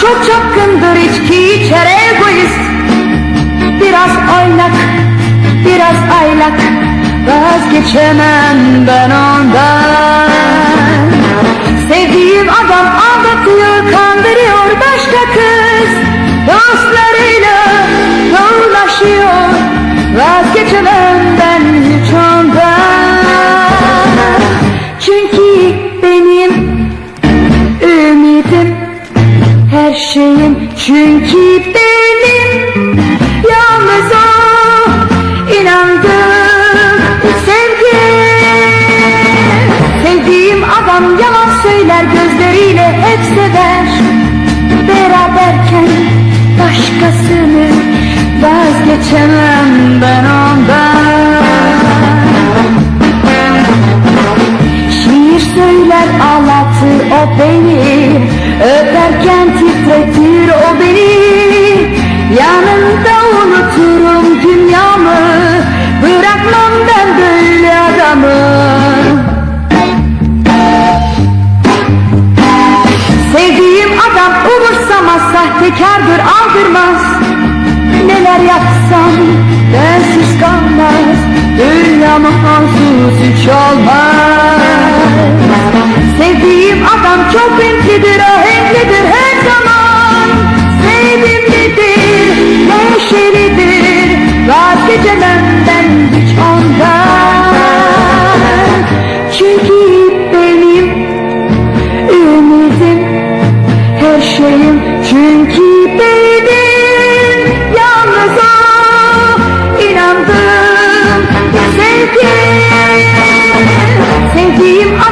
çok çapkındır içki içer egoist. Biraz oynak, biraz aylak. Vazgeçemem ben onu şeyim Çünkü benim. Yalnız o inandım sevgi. Sevdiğim adam yalan söyler gözleriyle hep sever. Beraberken başkasını vazgeçemem ben ondan. Şiir söyler ağlatır o beni. Öperken aldırmaz. Neler yapsam bensiz kalmaz. Dünyamı onsuz hiç olmaz. Sevdiğim adam çok renklidir ahenklidir her zaman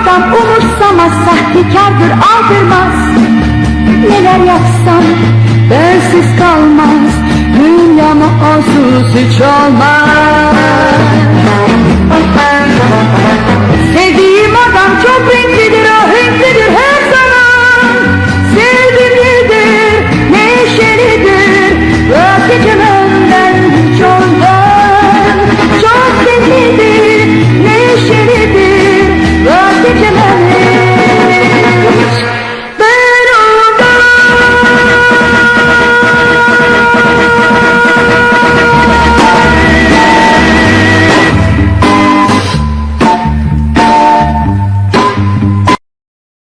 adam umursamaz sahtekardır aldırmaz. Neler yapsam bensiz kalmaz dünyama onsuz hiç olmaz